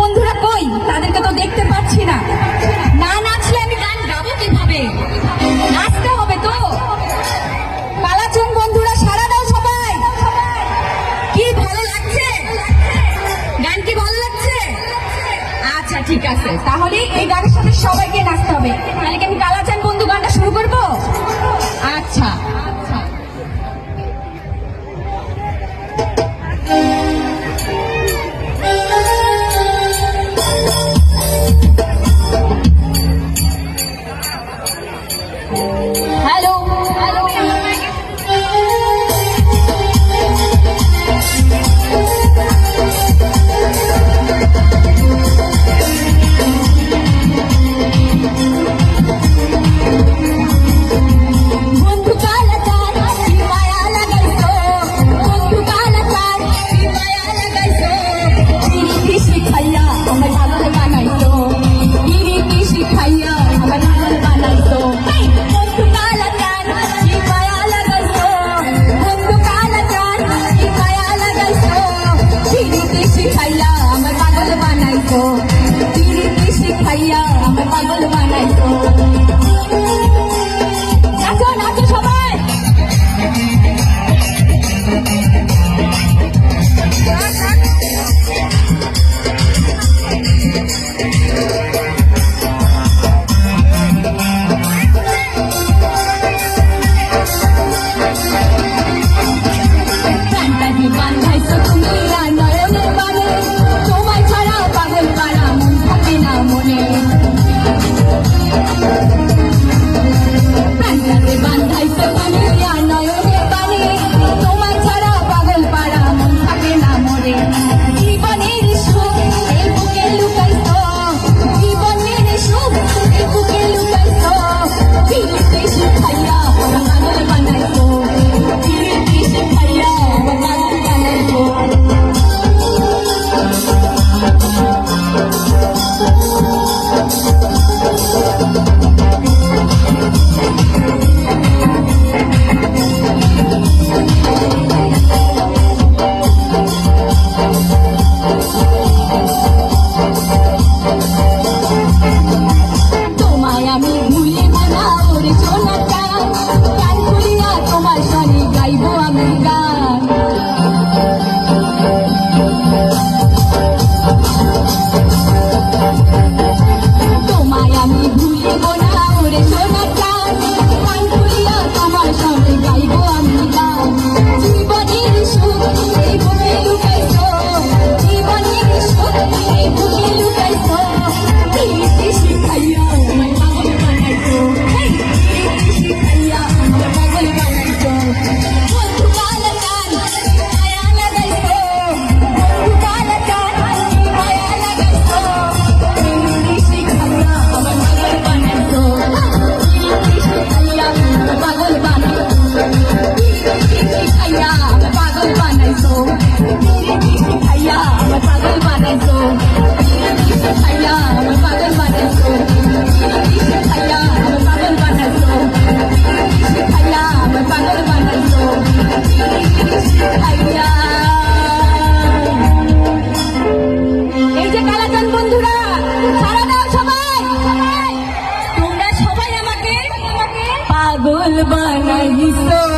বন্ধুরা কই? তাদেরকে তো দেখতে পাচ্ছি না। না নাচলে আমি গান গাবো কীভাবে? নাচতে হবে তো। কালাচুন বন্ধুরা সারা দাও সবাই। কি ভালো লাগছে? গান কি ভালো লাগছে? আচ্ছা ঠিক আছে। তাহলে এই গানের সাথে সবাইকে নাচতে হবে। তাহলে কি আমি কালাচান বন্ধু গানটা শুরু করব? yang sampai pagi depan naik পাল বানাইছো